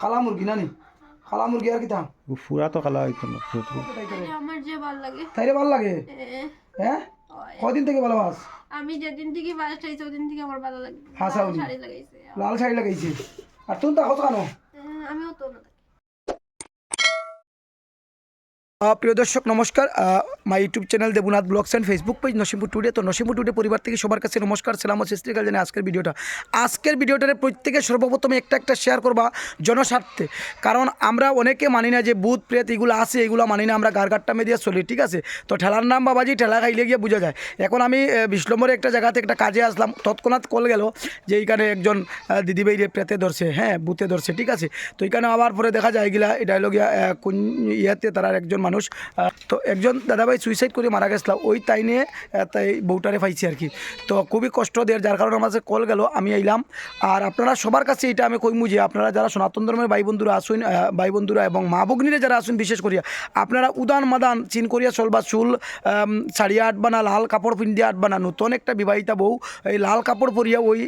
কালা মুরগি নানি? খালা মুরগি আর কি কিতা ফুরা তো খালা হইতো না আমার যে ভালো লাগে। তাইরে ভালো লাগে? হ্যাঁ। কদিন থেকে ভালোবাস? আমি যেদিন থেকে বাস চাইছি ওদিন থেকে আমার ভালো লাগে। হাসা শাড়ি লাগাইছে। লাল শাড়ি লাগাইছে। আর তুমি তো কত কেন আমি আমিও তো না থাকি। আহ, প্রিয় দর্শক, নমস্কার। My YouTube channel Debnath blogs and Facebook page Nasimpur today তো নসিমপুর টুডে পরিবার থেকে সবার কাছে নমস্কার, সালাম ও সৃষ্টিকাল জানে আজকের ভিডিওটা। আজকের ভিডিওটারে প্রত্যেকে সর্বপ্রথমে একটা একটা শেয়ার করবা জনস্বার্থে। কারণ আমরা অনেকে মানি না যে বুধ প্রেত এগুলো আছে, এগুলো মানি না, আমরা গারগাট্টা মেদিয়ে চলি, ঠিক আছে? তো ঠেলার নাম বাবাজি, ঠেলা খাইলে গিয়ে বোঝা যায়। এখন আমি নম্বরে একটা জায়গাতে একটা কাজে আসলাম, তৎক্ষণাৎ কল গেল যে এইখানে একজন দিদিভাইরে প্রেতে ধরছে হ্যাঁ বুথে ধরছে, ঠিক আছে? তো এখানে আবার পরে দেখা যায় এগুলা এটা হলো গিয়া কোন ইয়াতে তারা একজন মানুষ। তো একজন দাদাভাই সুইসাইড করে মারা গেছিল। ওই তাই নিয়ে তাই বউটারে পাইছি আর কি। তো খুবই কষ্ট দেয় যার কারণে আমার কল গেল আমি আইলাম। আর আপনারা সবার কাছে এটা আমি কইমু যে আপনারা যারা সনাতন ধর্মের ভাই বন্ধুরা আসুন ভাই বন্ধুরা এবং মা ভগ্নীরা যারা আসুন বিশেষ করিয়া আপনারা উদান মাদান চিন করিয়া চলবা চুল আম, ছাড়িয়া আটবা না লাল কাপড় পিন্দিয়া আটবা না নতুন একটা বিবাহিতা বউ এই লাল কাপড় পরিয়া ওই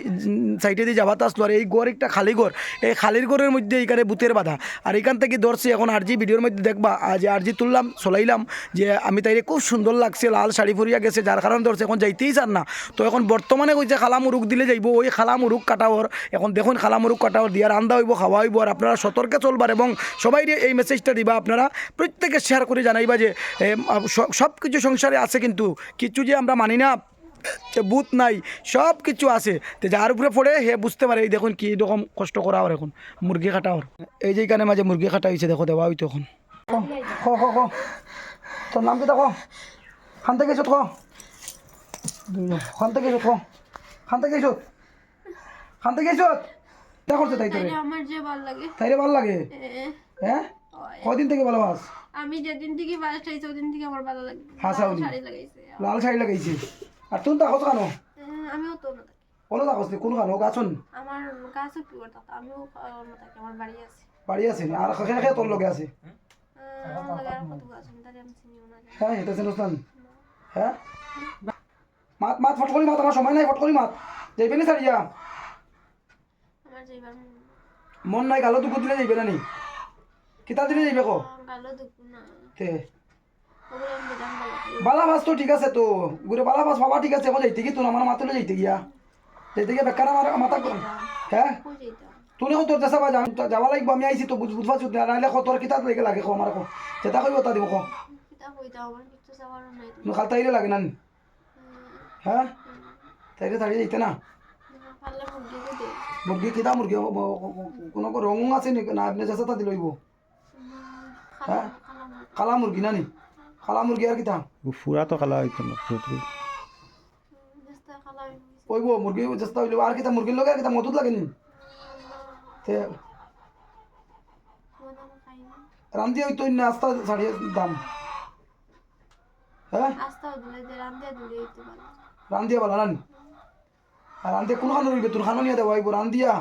সাইডে দিয়ে যাবাতে আসলো। আর এই ঘর একটা খালি ঘর। এই খালির ঘরের মধ্যে এইখানে বুথের বাধা। আর এখান থেকে ধরছি এখন আরজি ভিডিওর মধ্যে দেখবা আজ আরজি তুললাম চলাইলাম যে আমি তাইরে খুব সুন্দর লাগছে, লাল শাড়ি পরিয়া গেছে, যার কারণে ধরছে এখন যাইতেই চান না। তো এখন বর্তমানে কইছে খালা মুরুখ দিলে যাইব, ওই খালা মুরুখ কাটাওয়ার, এখন দেখুন খালা মুরুখ কাটাওয়ার দিয়া রান্দা হইব, খাওয়া হইব, আর আপনারা সতর্কে চলবার এবং সবাই এই মেসেজটা দিবা, আপনারা প্রত্যেকে শেয়ার করে জানাইবা যে সব কিছু সংসারে আছে কিন্তু, কিছু যে আমরা মানি না, যে বুথ নাই সব কিছু আছে। তো যার উপরে পড়ে, হে বুঝতে পারে, এই দেখুন কি রকম কষ্ট করা ওর এখন, মুরগি কাটা ওর এই যে এখানে মাঝে মুরগি কাটা হয়েছে দেখো দেওয়া হইতো এখন। খ খ খ তোর নাম কি দেখো খান থেকে এসো খান থেকে এসো খান থেকে এসো খান থেকে এসো দেখো তাই তোরে আমার যে ভালো লাগে। তাইরে ভালো লাগে? হ্যাঁ। কদিন থেকে ভালোবাস আমি যেদিন থেকে বাস আইছি ওদিন থেকে আমার ভালো লাগে। সাউলি। শাড়ি লাগাইছে লাল শাড়ি লাগাইছে। আর তুমি তাকো কেন এ, আমিও তো না থাকি বলো তাকো কোন খানো গাছন আমার কাছে কি করতে আমিও থাকি আমার বাড়ি আছে। বাড়ি আছে না? আর খেয়ে খেয়ে তোর লগে আছে। হ্যাঁ এটা চিনস্তান হ্যাঁ মাত মাত ফট করি মাত আমার সময় নাই ফট করি মাত যাইবে নি সারিয়া মন নাই গালো দুপুর দিলে যাইবে না নি কিতা দিলে যাইবে কো দুঃখ তে বালা মাছ তো ঠিক আছে তো গুরে বালা মাছ বাবা ঠিক আছে এখন যাইতে কি তো আমার মাতুলে যাইতে গিয়া যাইতে গিয়া বেকার আমার মাথা হ্যাঁ তুই কত দেশা বা যাম যাবা লাগবে আমি আইছি তো বুঝ বুঝবা চুত নাইলে কতর কিতা লাগে লাগে কো আমার কো। যেটা কইব তা দিব নো খাল তাইরে লাগে না নি? হ্যাঁ? তাইরে তাড়িয়ে যাইতে না? মুরগি কিতা মুরগি কোনো রঙ আছে নি না আপনি যেসা তা দিলইব হ্যাঁ? কালা মুরগি। না নি কালা মুরগি আর কিতা? ফুরা তো কালা হইতো না কইব মুরগি চেষ্টা হইলে আর কিতা মুরগির লগে আর কিতা মধুত লাগে নি তে খাই না? রান্ধি হইতো না আস্তা ছাড়িয়ে দাম। হ্যাঁ? রান্ধিয়া বলা না নি? আর রান্ধিয়া কোন খানো রইবে? তোর খানো নিয়ে দেবো আইব রান্ধিয়া।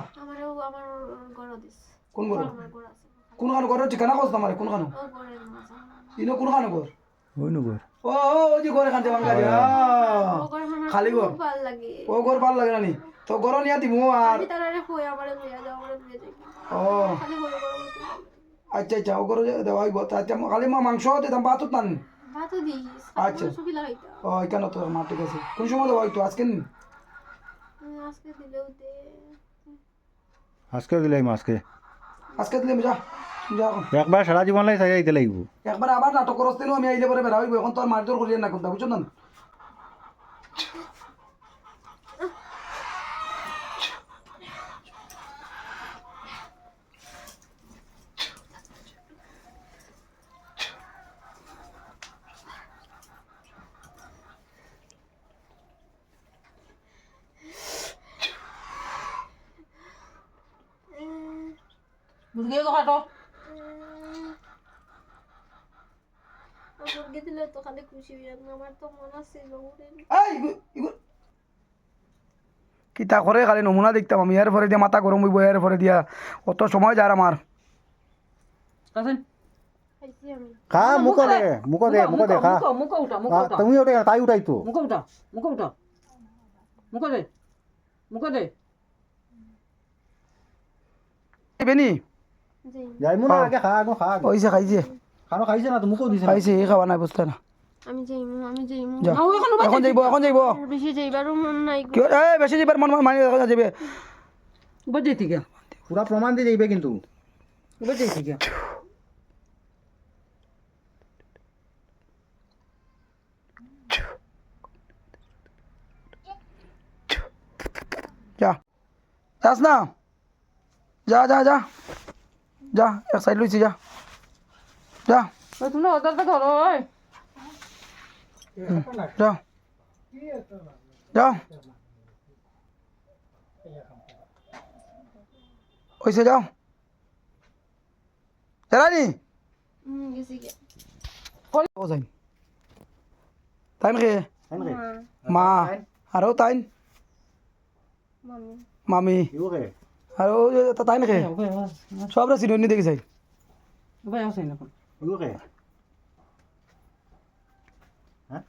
কোন ঘর কোন খানো ঘরের ঠিকানা কস আমার কোন খানো ইনো কোন খানো ঘর? ওই নগর ও ও ওই যে ঘরে বাঙ্গালি ও গড় খালি ঘর। ও ঘর ভালো লাগে না নি? তো ঘর নিয়ে দিমু আর। আমি তারারে কই আমারে লইয়া যাও আমারে লইয়া যাই ও। আচ্ছা আচ্ছা ও ঘর দেওয়া হইব। তা আচ্ছা খালি মা মাংস দিতাম বাতুত না ভাতও দিস আচ্ছা। ও এখানে তো মা ঠিক আছে। কোন সময় দেওয়া হইতো? আজকে? আজকে দিলেও দে। আজকে দিলাই আজকে। আজকে দিলে যা। একবার সারা জীবন লাই চাই দিতে লাগব। একবার আবার নাটক করস দিনও আমি আইলে পরে বেড়া হইব এখন তো আর মারধর করিয়ে না কোনটা বুঝছ না? মুরগিও তো? কাটো মুরগি দিলে তো খালি খুশি হইয়া না আমার তো মন আছে ওরে এই ইগু- ইগু- কিতা করে খালি নমুনা দেখতাম আমি এর পরে দিয়া মাথা গরম হইব এর পরে দিয়া অত সময় যার আমার কাছেন খাইছি আমি খা মুখ দে মুখ দে মুখ দে খা। মুখ মুখ উঠা মুখ উঠা। তুমি ওটা তাই উঠাই তো। মুখ উঠা মুখ উঠা। মুখ দে মুখ দে। বেনি যাই না আগে খা আগে খা আগে। খাইছে খানো খাইছে না তো মুখও দিছে খাইছে এই খাওয়া নাই বুঝতে না। আমি যাইমু আমি যাইমু যা আও এখন এখন যাইব এখন যাইব। বেশি যাইবারও মন নাই। কিয় এই বেশি যাবার মন মানি দেখা যাবে বাজে ঠিক পুরা প্রমাণ দিয়ে যাইবে কিন্তু। বাজে ঠিক যা। যাস না। যা যা যা। যা এক সাইড লইছি যা যা তুমি অর্ডার তো করো ওই যাও যাও ওইসে যাও এরানি হুম গেছি গে ও যাই তাই নাকি তাই নাকি? মা আরও তাই মামি মামি ইও ও আৰু তাই নাকি? সব রে চিনি দেখি যাই। ভাই আছে না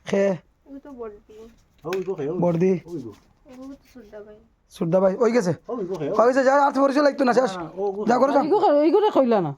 খে? ও ইগো। বর্দি সুদ্দা ভাই। ওই গেছে। হয়ে যা আর পরিচয় লাগতো না শেষ। ও যা করে যা। কইলা না।